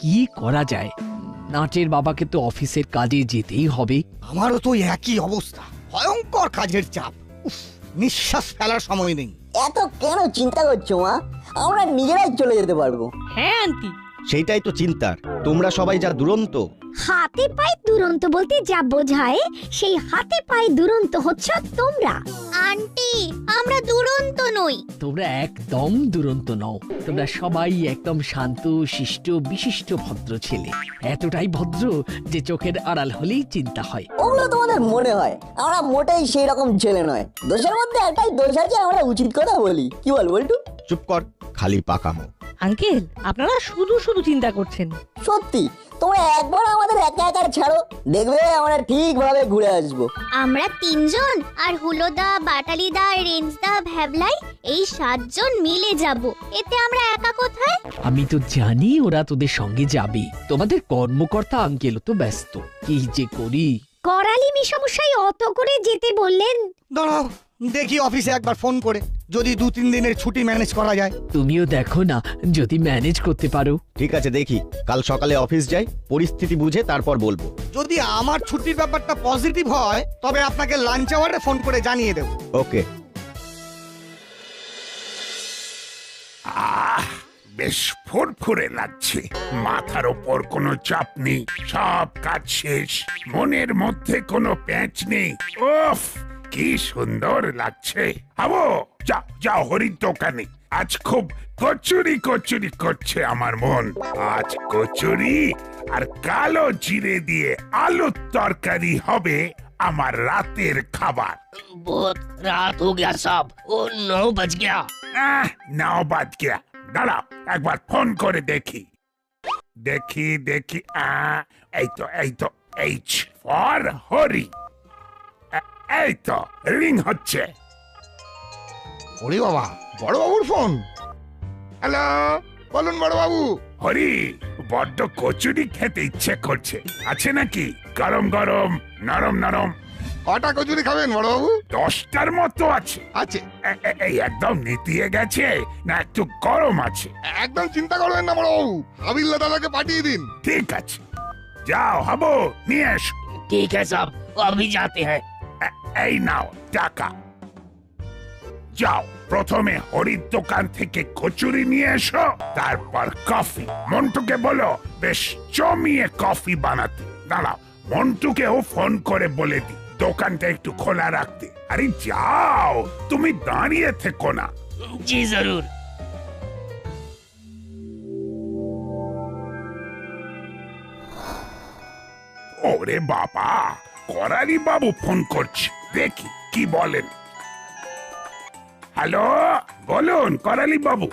কি করা যায়? নাটের বাবাকে তো অফিসের কাজে যেতেই হবে। আমারও তো একই অবস্থা। ভয়ঙ্কর কাজের চাপ। উফ, নিঃশ্বাস ফেলার সময় নেই। এত কেন চিন্তা করছ মা? আমরা নিজেরাই চলে যেতে পারব। হ্যাঁ আন্টি। সেইটাই তো চিন্তার তোমরা সবাই যা দুরন্ত। হাতে পায়ে দুরন্ত বলতে যা বোঝায় সেই হাতে পায়ে দুরন্ত হচ্ছে তোমরা। আন্টি আমরা দুরন্ত নই। তোমরা একদম দুরন্ত নও। তোমরা সবাই একদম শান্ত শিষ্ট বিশিষ্ট ভদ্র ছেলে। এতটাই ভদ্র যে চোখের আড়াল হলেই চিন্তা হয়। ওগুলো তোমাদের মনে হয় আমরা মোটেই সেই রকম ছেলে নয়। দোষের মধ্যে একটাই দোষ আছে আমরা উচিত কথা বলি। কি বল বল্টু? চুপ কর খালি পাকামো। আঙ্কেল আপনারা শুধু শুধু চিন্তা করছেন। সত্যি তোমরা একবার আমাদের একা একা ছাড়ো দেখবে আমরা ঠিকভাবে ঘুরে আসব। আমরা তিনজন আর হুলোদা বাটালিদা রেঞ্জদা ভ্যাবলাই এই সাতজন মিলে যাব। এতে আমরা একা কোথায়? আমি তো জানি ওরা তোদের সঙ্গে যাবে। তোমাদের কর্মকর্তা আঙ্কেলও তো ব্যস্ত। কি যে করি? করালি সমস্যায় অত করে যেতে বললেন। দাঁড়াও দেখি অফিসে একবার ফোন করে। যদি দু তিন দিনের ছুটি ম্যানেজ করা যায়। তুমিও দেখো না যদি ম্যানেজ করতে পারো। ঠিক আছে দেখি। কাল সকালে অফিস যাই পরিস্থিতি বুঝে তারপর বলব। যদি আমার ছুটির ব্যাপারটা পজিটিভ হয় তবে আপনাকে লাঞ্চ আওয়ারে ফোন করে জানিয়ে দেবো। ওকে। আহ বেশ ফুরফুরে লাগছে। মাথার ওপর কোনো চাপ নেই। সব কাজ শেষ। মনের মধ্যে কোনো প্যাঁচ নেই। ওফ কি সুন্দর লাগছে আবো যা যাও হরির দোকানে আজ খুব কচুরি কচুরি করছে আমার মন আজ কচুরি আর কালো জিরে দিয়ে আলুর তরকারি হবে আমার রাতের খাবার बहुत रात हो गया साहब ओ नौ बज गया আহ, নাও বাদ গিয়া দাঁড়াও একবার ফোন করে দেখি দেখি দেখি আহ, এই তো এই তো এইচ ফর হরি এ- এই তো রিং হচ্ছে ওরে বাবা বড়বাবুর ফোন হ্যালো বলুন বড়বাবু হরি বড্ড কচুরি খেতে ইচ্ছে করছে আছে নাকি গরম গরম নরম নরম কটা কচুরি খাবেন বড়বাবু দশটার মতো আছে আছে এ- এ- এই একদম নিতিয়ে গেছে না একটু গরম আছে একদম চিন্তা করবেন না বড়বাবু হাবিল্লা দাদাকে পাঠিয়ে দিন ঠিক আছে যাও হাবো নিয়ে এসো ठीक है साहब अभी जाते हैं এ- এই নাও টাকা। যাও প্রথমে হরির দোকান থেকে কচুরি নিয়ে এসো তারপর কফি। মন্টুকে বলো বেশ জমিয়ে কফি বানাতে। দাঁড়াও মন্টুকেও ফোন করে বলে দি দোকানটা একটু খোলা রাখতে। আরে যাও তুমি দাঁড়িয়ে থেকো না। জি জরুর। ওরে বাবা করালি বাবু ফোন করছে। দেখি কি বলেন। হ্যালো বলুন করালি বাবু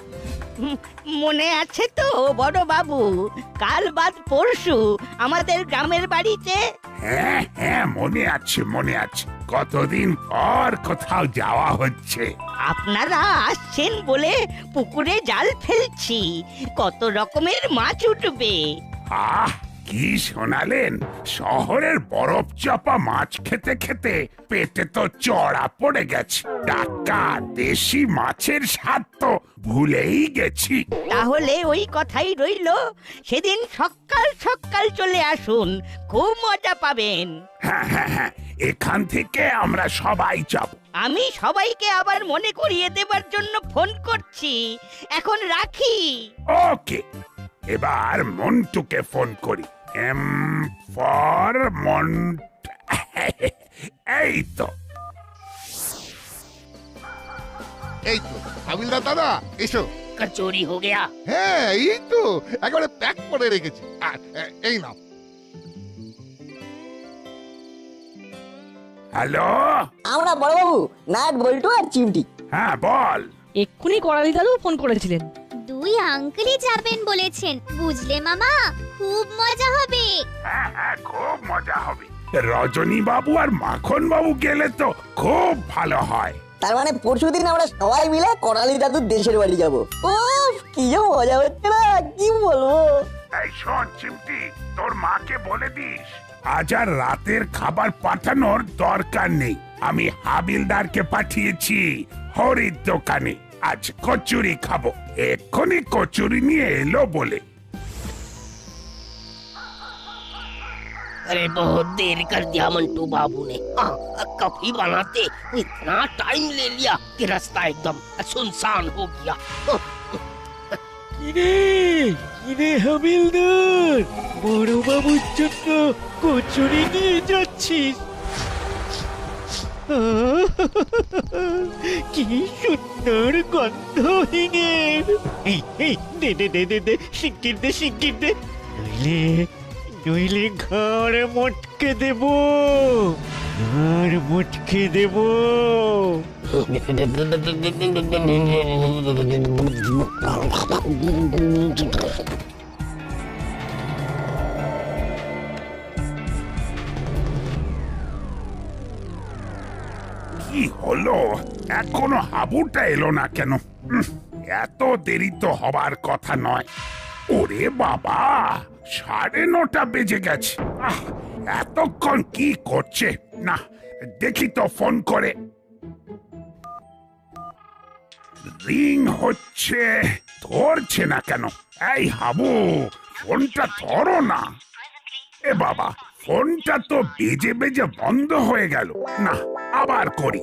মনে আছে তো বড় বাবু কাল বাদ পরশু আমাদের গ্রামের বাড়িতে? হ্যাঁ হ্যাঁ মনে আছে মনে আছে। কতদিন পর কোথাও যাওয়া হচ্ছে। আপনারা আসছেন বলে পুকুরে জাল ফেলছি। কত রকমের মাছ উঠবে। আহ কি শোনালেন? শহরের বরফ চাপা মাছ খেতে খেতে পেটে তো চড়া পড়ে গেছে। টাকা দেশি মাছের স্বাদ তো ভুলেই গেছি। তাহলে ওই কথাই রইল সেদিন সকাল সকাল চলে আসুন খুব মজা পাবেন। হ্যাঁ হ্যাঁ হ্যাঁ এখান থেকে আমরা সবাই যাব। আমি সবাইকে আবার মনে করিয়ে দেবার জন্য ফোন করছি। এখন রাখি। ওকে এবার মন্টুকে ফোন করি। এম ফর মন্ট এই তো এই তো হাবিলদার দাদা এসো कचोरी हो गया হ্যাঁ এই তো একেবারে প্যাক করে রেখেছি আর এ, এই নাও হ্যালো আমরা বড়বাবু নাট বল্টু আর চিমটি হ্যাঁ বল এক্ষুনি করালি দাদু ফোন করেছিলেন দুই আঙ্কেলই যাবেন বলেছেন। বুঝলে মামা? খুব মজা হবে। হ্যাঁ হ্যাঁ খুব মজা হবে। রজনী বাবু আর মাখন বাবু গেলে তো খুব ভালো হয়। তার মানে পরশু দিন আমরা সবাই মিলে করালি দাদুর দেশের বাড়ি যাব। ও কি যে মজা হচ্ছে না কি বলব? এই শোন চিমটি তোর মাকে বলে দিস আজ আর রাতের খাবার পাঠানোর দরকার নেই। আমি হাবিলদারকে পাঠিয়েছি হরির দোকানে। আজ কচুরি খাবো এক্ষুনি কচুরি নিয়ে এলো বলে अरे बहुत देर कर दिया मंटू बाबू ने हाँ, कॉफी बनाते इतना टाइम ले लिया कि रास्ता एकदम सुनसान हो गया কিরে কিরে হাবিলদার বড় বাবুর জন্য কচুরি নিয়ে যাচ্ছিস আহ, কি সুন্দর গন্ধ এই এই, দে দে দে দে দে, শিগগির দে শিগগির দে। নইলে নইলে ঘর মটকে দেব। ঘর মটকে দেব। কি হলো? এখনও হাবুটা এলো না কেন? এত দেরি তো হবার কথা নয়। ওরে বাবা, সাড়ে নটা বেজে গেছে। এতক্ষণ কি করছে? না, দেখি তো ফোন করে। রিং হচ্ছে, ধরছে না কেন? এই হাবু, ফোনটা ধরো না। এ বাবা ফোনটা তো বেজে বেজে বন্ধ হয়ে গেল। না, আবার করি।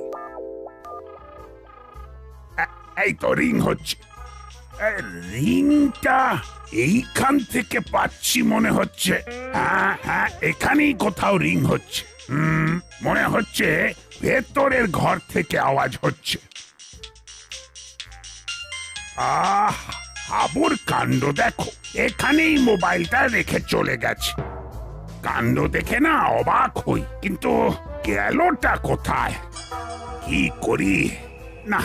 এই তো রিং হচ্ছে। রিংটা এইখান থেকে পাচ্ছি মনে হচ্ছে। হ্যাঁ হ্যাঁ এখানেই কোথাও রিং হচ্ছে। মনে হচ্ছে ভেতরের ঘর থেকে আওয়াজ হচ্ছে। আহ, হাবুর কাণ্ড দেখো। এখানেই মোবাইলটা রেখে চলে গেছে। কাণ্ড দেখে না অবাক হই। কিন্তু গেলটা কোথায়? কি করি? না,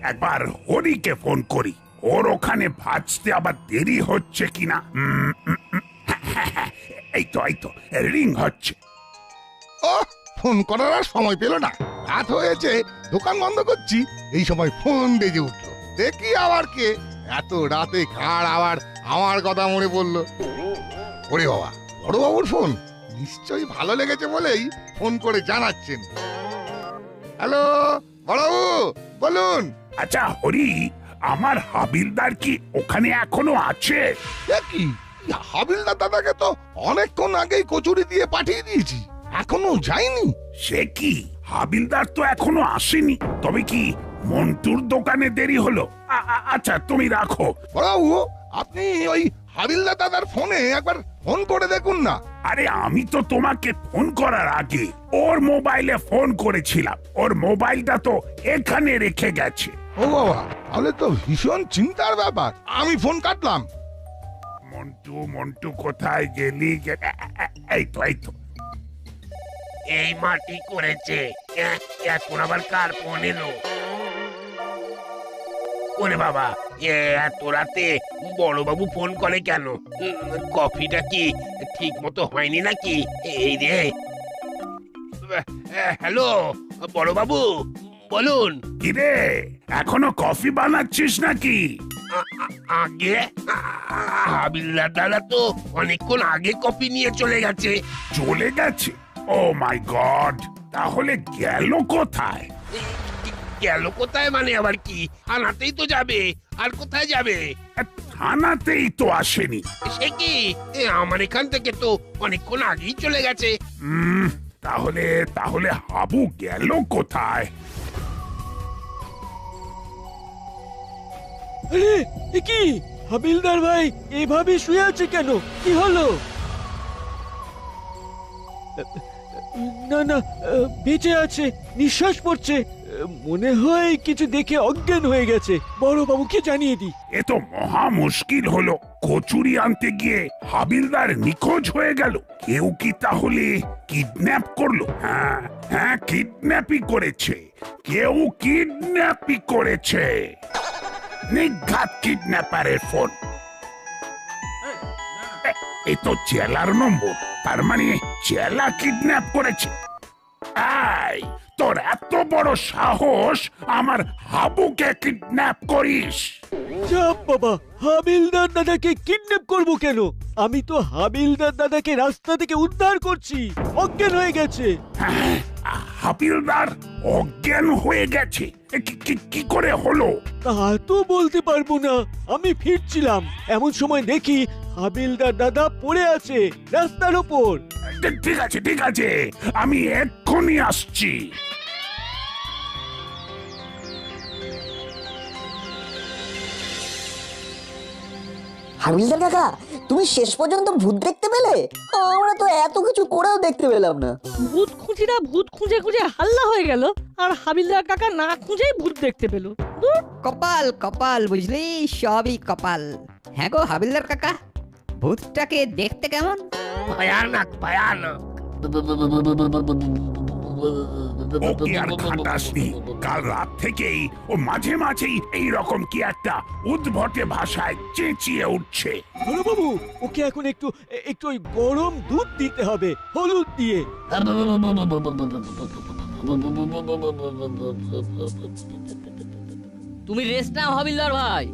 একবার হরিকে ফোন করি। ওর ওখানে ভাজতে আবার দেরি হচ্ছে কিনা? এই তো এই তো, রিং হচ্ছে। ও ফোন করার আর সময় পেল না। রাত হয়েছে, দোকান বন্ধ করছি। এই সময় ফোন বেজে উঠল। দেখি আবার কে। এত রাতে কার আবার আমার কথা মনে পড়ল। ওরে বাবা বড় বাবুর ফোন? নিশ্চয়ই ভালো লেগেছে বলেই ফোন করে জানাচ্ছেন। হ্যালো বড়বাবু বলুন। আচ্ছা হরি আমার হাবিলদার কি ওখানে এখনও আছে? কি? হাবিলদার দাদাকে তো অনেকক্ষণ আগেই কচুরি দিয়ে পাঠিয়ে দিয়েছি এখনও যায়নি। সে কি? হাবিলদার তো এখনও আসেনি। তবে কি মন্টুর দোকানে দেরি হলো? আচ্ছা তুমি রাখো। বড়বাবু আপনি ওই হাবিলদার দাদার ফোনে একবার ফোন করে দেখুন না। আরে আমি তো তোমাকে ফোন করার আগে ওর মোবাইলে ফোন করেছিলাম। ওর মোবাইলটা তো এখানে রেখে গেছে। ও বাবা তাহলে তো ভীষণ চিন্তার ব্যাপার। আমি ফোন কাটলাম। মন্টু মন্টু কোথায় গেলি? এই তো এই তো। এই মাটি করেছে। এখন আবার কার ফোন এলো? ওরে বাবা এ এত রাতে বড়বাবু ফোন করে কেন? উম, কফিটা কি ঠিক মতো হয়নি নাকি? এই রে। এ, হ্যালো বড়বাবু বলুন। কিরে এখনও কফি বানাচ্ছিস নাকি? আ- আ- আগে? হাবিলদার দাদা তো অনেকক্ষণ আগে কফি নিয়ে চলে গেছে। চলে গেছে? ও মাই গড তাহলে গেল কোথায়? গেল কোথায় মানে আবার কি? থানাতেই তো যাবে আর কোথায় যাবে? থানাতেই তো আসেনি। সে কি? এ, আমার এখান থেকে তো অনেকক্ষণ আগেই চলে গেছে। উম, তাহলে তাহলে হাবু গেল কোথায়? আরে এ কি? হাবিলদার ভাই এভাবে শুয়ে আছে কেন? কি হলো? না না আহ, বেঁচে আছে নিঃশ্বাস পড়ছে। মনে হয় কিছু দেখে অজ্ঞান হয়ে গেছে। বড় বাবুকে জানিয়ে দি এ তো মহা মুশকিল হলো। কচুরি আনতে গিয়ে হাবিলদার নিখোঁজ হয়ে গেল। কেউ কি তাহলে কিডন্যাপ করল? হ্যাঁ হ্যাঁ কিডন্যাপই করেছে। কেউ কিডন্যাপই করেছে। নিঘাত কিডন্যাপারের ফোন। এ- তো জেলার নম্বর। তার মানে জেলা কিডন্যাপ করেছে। এই তোর এত বড় সাহস আমার হাবুকে কিডন্যাপ করিস। চাপ বাবা হাবিলদার দাদাকে কিডন্যাপ করব কেন? আমি তো হাবিলদার দাদাকে রাস্তা থেকে উদ্ধার করছি। অজ্ঞান হয়ে গেছে। হাবিলদার অজ্ঞান হয়ে গেছে। এ কি- কি- কি করে হলো? তা তো বলতে পারব না। আমি ফিরছিলাম। এমন সময় দেখি হাবিলদার দাদা পড়ে আছে রাস্তার ওপর। ঠিক আছে ঠিক আছে। আমি এক্ষুনি আসছি। হাবিলদার কাকা তুমি শেষ পর্যন্ত ভূত দেখতে পেলে? আমরা তো এত কিছু করেও দেখতে পেলাম না। ভূত খুঁজিরা ভূত খুঁজে খুঁজে হাল্লা হয়ে গেল আর হাবিলদার কাকা না খুঁজেই ভূত দেখতে পেল। কপাল কপাল বুঝলি? সবই কপাল। হ্যাঁ গো হাবিলদার কাকা ভূতটাকে দেখতে কেমন? ভয়ানক ভয়ানক। ওকে আর খাটাসনি কাল রাত থেকেই ও মাঝে মাঝেই এই রকম কি একটা উদ্ভটে ভাষায় চেঁচিয়ে উঠছে। বাবু ওকে এখন একটু একটু ওই গরম দুধ দিতে হবে হলুদ দিয়ে। তুমি রেস্ট নাও হাবিলদার ভাই।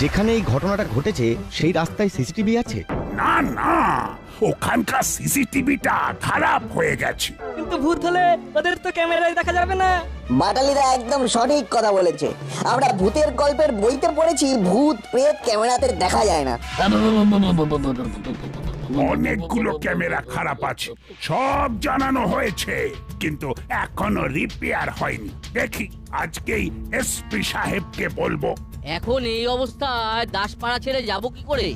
যেখানে এই ঘটনাটা ঘটেছে সেই রাস্তায় সিসিটিভি আছে? না না। ওখানকার সিসিটিভিটা খারাপ হয়ে গেছে। কিন্তু ভূত হলে ওদের তো ক্যামেরায় দেখা যাবে না। বাটালিরা একদম সঠিক কথা বলেছে। আমরা ভূতের গল্পের বইতে পড়েছি ভূত প্রেত ক্যামেরাতে দেখা যায় না। অনেকগুলো ক্যামেরা খারাপ আছে সব জানানো হয়েছে কিন্তু এখনও রিপেয়ার হয়নি। দেখি আজকেই এসপি সাহেবকে বলব। এখন এই অবস্থায় দাসপাড়া ছেড়ে যাব কি করে?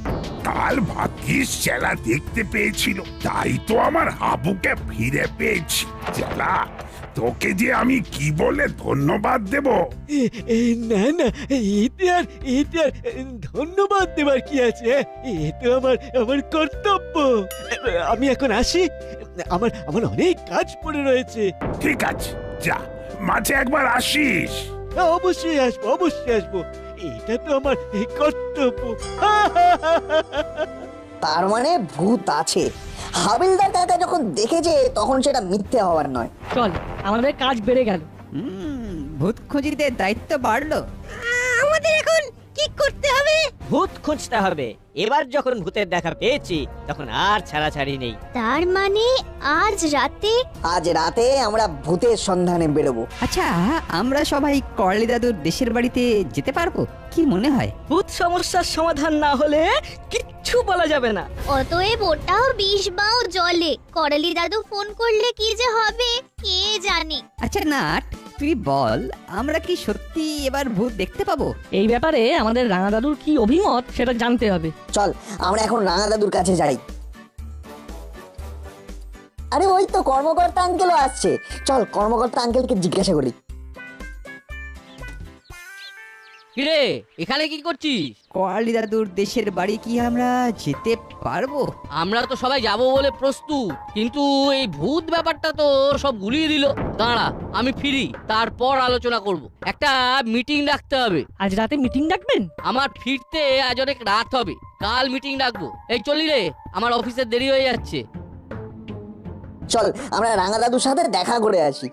কাল ভাগ্যিস চেলা দেখতে পেয়েছিল। তাই তো আমার হাবুকে ফিরে পেয়েছি। চেলা তোকে যে আমি কি বলে ধন্যবাদ দেব? না না এতে আর এতে আর ধন্যবাদ দেবার কি আছে? এ তো আমার আমার কর্তব্য। আমি এখন আসি। আমার আমার অনেক কাজ পড়ে রয়েছে। ঠিক আছে যা মাঝে একবার আসিস। অবশ্যই আসব অবশ্যই আসব। এটা তো আমার কর্তব্য। তার মানে ভূত আছে। হাবিলদার কাকা যখন দেখেছে তখন সেটা মিথ্যে হওয়ার নয়। চল আমাদের কাজ বেড়ে গেল। হুম ভূত খুঁজিদের দায়িত্ব বাড়লো। আমাদের এখন কি করতে হবে? ভূত খুঁজতে হবে। এবার যখন ভূতের দেখা পেয়েছি তখন আর ছাড়াছাড়ি নেই। তার মানে আজ রাতে? আজ রাতে আমরা ভূতের সন্ধানে বেরোবো। আচ্ছা আমরা সবাই করলি দাদুর দেশের বাড়িতে যেতে পারব? কি মনে হয়? ভূত সমস্যার সমাধান না হলে কিচ্ছু বলা যাবে না। অতএব ওটাও বিষ বাও জলে। করালি দাদু ফোন করলে কি যে হবে কে জানে? আচ্ছা নাট তুই বল আমরা কি সত্যি এবার ভূত দেখতে পাবো? এই ব্যাপারে আমাদের রাঙা দাদুর কি অভিমত সেটা জানতে হবে। চল আমরা এখন রাঙা দাদুর কাছে যাই। আরে ওই তো কর্মকর্তা আঙ্কেলও আসছে। চল কর্মকর্তা আঙ্কেলকে জিজ্ঞাসা করি। কিরে এখানে কি করছিস? করলি দাদুর দেশের বাড়ি কি আমরা যেতে পারব? আমরা তো সবাই যাব বলে প্রস্তুত কিন্তু এই ভূত ব্যাপারটা তো সব গুলিয়ে দিল। দাঁড়া আমি ফিরি তারপর আলোচনা করব। একটা মিটিং ডাকতে হবে। আজ রাতে মিটিং ডাকবেন? আমার ফিরতে আজ অনেক রাত হবে। কাল মিটিং ডাকবো। এই চলি রে আমার অফিসে দেরি হয়ে যাচ্ছে। চল আমরা রাঙা দাদুর সাথে দেখা করে আসি।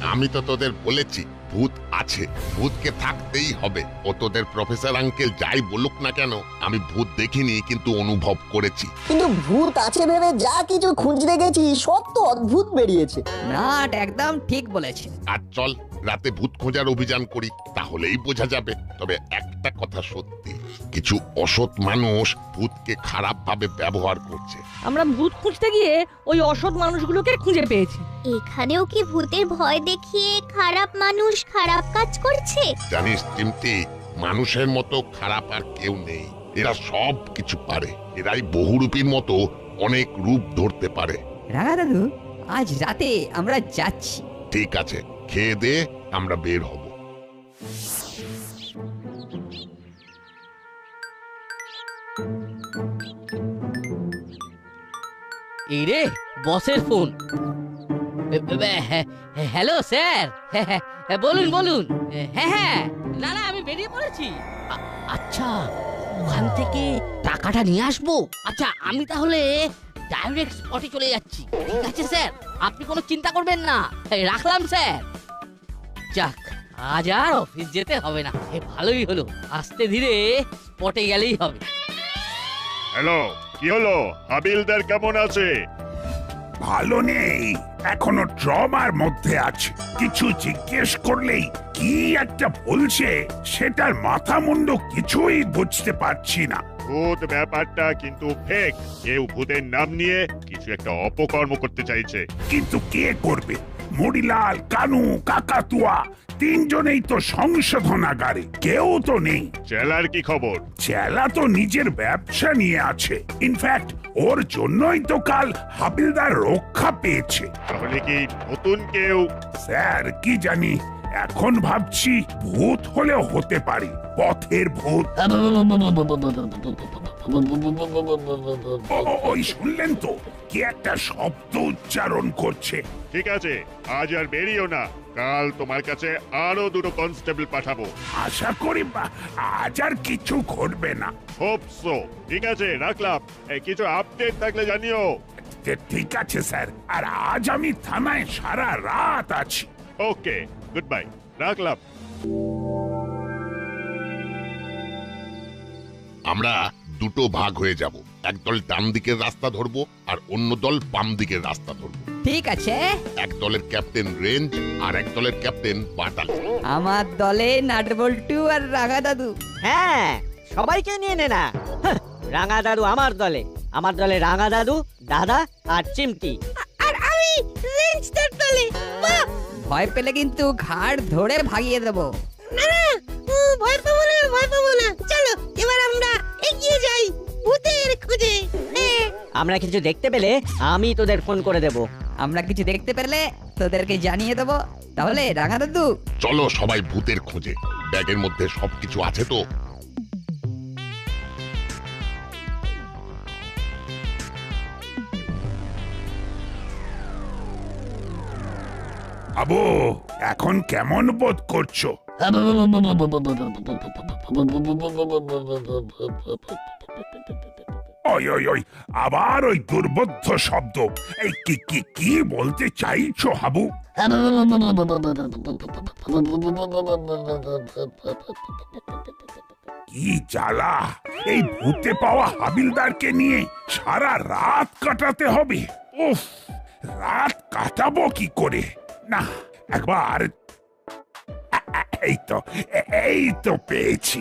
আমি তো তোদের বলেছি ভূত আছে। ভূতকে থাকতেই হবে। ও তোদের প্রফেসর আঙ্কেল যাই বলুক না কেন আমি ভূত দেখিনি কিন্তু অনুভব করেছি। কিন্তু ভূত আছে ভেবে যা কিছু খুঁজতে গেছি সব তো অদ্ভুত বেরিয়েছে। নাট একদম ঠিক বলেছে আর চল রাতে ভূত খোঁজার অভিযান করি তাহলেই বোঝা যাবে। তবে একটা কথা সত্যি কিছু অসৎ মানুষ ভূতকে খারাপ ভাবে ব্যবহার করছে। আমরা ভূত খুঁজতে গিয়ে ওই অসৎ মানুষগুলোকে খুঁজে পেয়েছি। এখানেও কি ভূতের ভয় দেখিয়ে খারাপ মানুষ খারাপ কাজ করছে? জানিস চিমটি মানুষের মতো খারাপ আর কেউ নেই। এরা সব কিছু পারে। এরাই বহুরূপীর মতো অনেক রূপ ধরতে পারে। রাঙা দাদু আজ রাতে আমরা যাচ্ছি। ঠিক আছে খেয়ে দে আমরা বের হব। এই রে বসের ফোন। Hello, sir. বলুন বলুন। হ্যাঁ হ্যাঁ। না না, আমি বেরিয়ে পড়েছি। আচ্ছা ওখান থেকে টাকাটা নিয়ে আসব? আচ্ছা আমি তাহলে ডাইরেক্ট স্পটে চলে যাচ্ছি। ঠিক আছে, স্যার। আপনি কোনো চিন্তা করবেন না। রাখলাম, স্যার। যাক, আজ আর অফিস যেতে হবে না। ভালোই হলো। আস্তে ধীরে স্পটে গেলেই হবে। হ্যালো কি হলো? হাবিলদার কেমন আছে? ভালো নেই। এখনও ট্রমার মধ্যে আছে। কিছু জিজ্ঞেস করলেই কি একটা বলছে সেটার মাথা মুন্ড কিছুই বুঝতে পারছি না। ভূত ব্যাপারটা কিন্তু ফেক কেউ ভূতের নাম নিয়ে কিছু একটা অপকর্ম করতে চাইছে। কিন্তু কে করবে? মরিলাল কানু কাকাতুয়া তিনজনেই তো সংশোধনাগারে কেউ তো নেই। চেলার কি খবর? চেলা তো নিজের ব্যবসা নিয়ে আছে। ইনফ্যাক্ট ওর জন্যই তো কাল হাবিলদার রক্ষা পেয়েছে। তাহলে কি নতুন কেউ? স্যার কি জানি? এখন ভাবছি ভূত হলেও হতে পারে পথের ভূত। ও- ওই শুনলেন তো কি একটা শব্দ উচ্চারণ করছে। ঠিক আছে আজ আর বেরিও না কাল তোমার কাছে আরও দুটো কনস্টেবল পাঠাবো। আশা করি বা- আজ আর কিছু ঘটবে না। হোপ সো ঠিক আছে রাখলাম। এই কিছু আপডেট থাকলে জানিও। তে- ঠিক আছে স্যার। আর আজ আমি থানায় সারা রাত আছি। ওকে। গুড বাই রাখলাম আমরা দুটো ভাগ হয়ে যাব। একদল ডান দিকের রাস্তা ধরবো আর অন্য দল বাম দিকের রাস্তা ধরবো। ঠিক আছে। এক দলের ক্যাপ্টেন রেঞ্জ আর এক দলের ক্যাপ্টেন বাটাল। আমার দলে নাটবল্টু আর রাগা দাদু। হ্যাঁ সবাইকে নিয়ে নে না। হাহ, রাঙা দাদু আমার দলে। আমার দলে রাঙা দাদু দাদা আর চিমটি। আর আমি রেঞ্জটার দলে। বাহ! ভয় পেলে কিন্তু ঘাড় ধরে ভাগিয়ে দেবো। না না ভয় পাবো না ভয় পাবো না। চলো এবার আমরা এগিয়ে যাই ভূতের খুঁজে। আমরা কিছু দেখতে পেলে আমি তোদের ফোন করে দেব। আমরা কিছু দেখতে পেলে তোদেরকে জানিয়ে দেবো। তাহলে রাঙা দাদু। চলো সবাই ভূতের খোঁজে। ব্যাগের মধ্যে সবকিছু আছে তো? আবু এখন কেমন বোধ করছ? ওই ওই ওই, আবার ওই দুর্বোধ্য শব্দ। এই কি কি কি বলতে চাইছো, হাবু? কি জ্বালা? এই ভূতে পাওয়া হাবিলদারকে নিয়ে সারা রাত কাটাতে হবে। উফ, রাত কাটাবো কি করে? না একবার। এই তো এই তো পেয়েছি।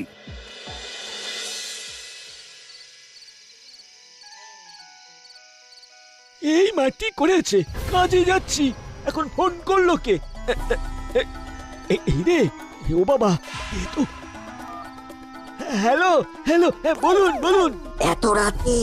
এই মাটি করেছে কাজে যাচ্ছি। এখন ফোন করল কে? এই রে ও বাবা তো। হ্যালো হ্যালো হ্যাঁ বলুন বলুন। এত রাতে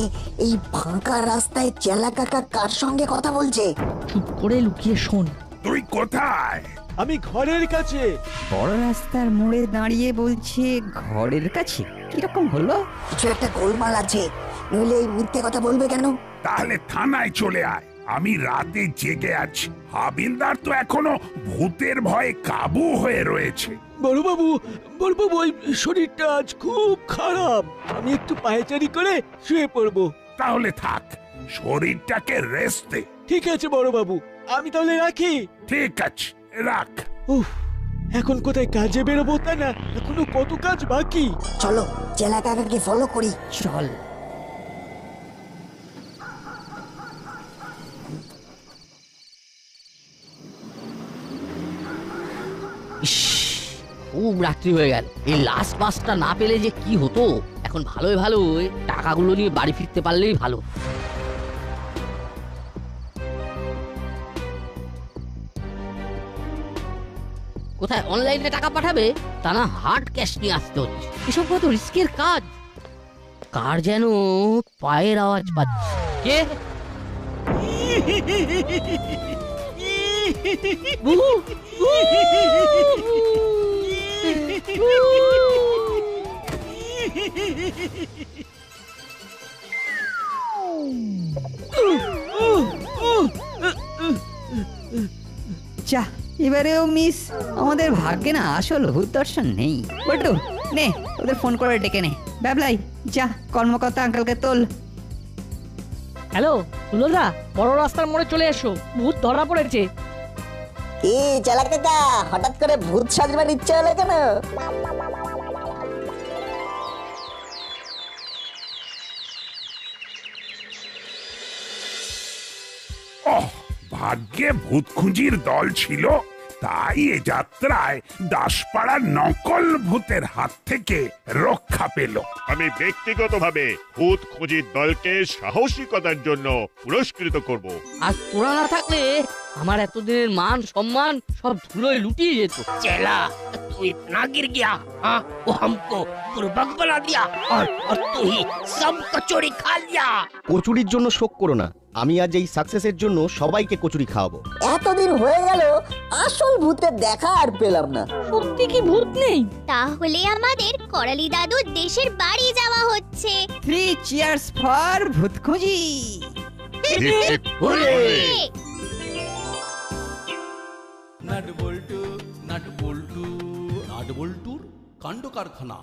এই ফাঁকা রাস্তায় চেলা কাকা কার সঙ্গে কথা বলছে? চুপ করে লুকিয়ে শোন। তুই কোথায়? আমি ঘরের কাছে। বড় রাস্তার মোড়ে দাঁড়িয়ে বলছে ঘরের কাছে? কীরকম হলো? কিছু একটা গোলমাল আছে। নইলে এই মিথ্যে কথা বলবে কেন? তাহলে থানায় চলে আয়। আমি রাতে জেগে আছি। হাবিলদার তো এখনও ভূতের ভয়ে কাবু হয়ে রয়েছে। বড়বাবু বড়বাবু ওই শরীরটা আজ খুব খারাপ। আমি একটু পায়চারি করে শুয়ে পড়ব। তাহলে থাক। শরীরটাকে রেস্ট দে। ঠিক আছে বড়বাবু। আমি তাহলে রাখি। ঠিক আছে রাখ। উফ এখন কোথায় কাজে বেরোবো তা না এখনও কত কাজ বাকি। চলো চেলা কাকাকে ফলো করি চল। ইস খুব রাত্রি হয়ে গেল। এই লাস্ট বাসটা না পেলে যে কি হতো? এখন ভালোই ভালোই টাকাগুলো নিয়ে বাড়ি ফিরতে পারলেই ভালো। কোথায় অনলাইনে টাকা পাঠাবে, তা না হার্ড ক্যাশ নিয়ে আসতে হচ্ছে। এসব কত রিস্কের কাজ। কার যেন পায়ের আওয়াজ পাচ্ছে কে? যা এবারেও মিস আমাদের ভাগ্যে না আসল ভূত দর্শন নেই। বটু নে ওদের ফোন করে ডেকে নে। ব্যাবলাই যা কর্মকর্তা আঙ্কেলকে তোল। হ্যালো হুলোদা বড় রাস্তার মোড়ে চলে এসো। ভূত ধরা পড়েছে। কি চালাক কাকা হঠাৎ করে ভূত সাজবার ইচ্ছে হলো কেন? ভাগ্যে ভূত খুঁজির দল ছিল তাই এ যাত্রায় দাসপাড়ার নকল ভূতের হাত থেকে রক্ষা পেল আমি ব্যক্তিগতভাবে ভূত খুঁজির দলকে সাহসিকতার জন্য পুরস্কৃত করব আর তোরা না থাকলে আমার এতদিনের মান সম্মান সব ধুলোয় লুটিয়ে যেত चला तू इतना गिर गया हाँ वो हमको बुर्बक बना दिया और और तू ही सब कचौड़ी खा लिया কচুরির জন্য শোক করো না আমি আজ এই সাকসেসের জন্য সবাইকে কচুরি খাওয়াবো এতদিন হয়ে গেল আসল ভূতের দেখা আর পেলাম না সত্যি কি ভূত নেই তাহলে আমাদের করালি দাদু দেশের বাড়ি যাওয়া হচ্ছে থ্রি চিয়ার্স ফর ভূত খুঁজি নাট বল্টু নাট বল্টু নাট বল্টুর কাণ্ড কারখানা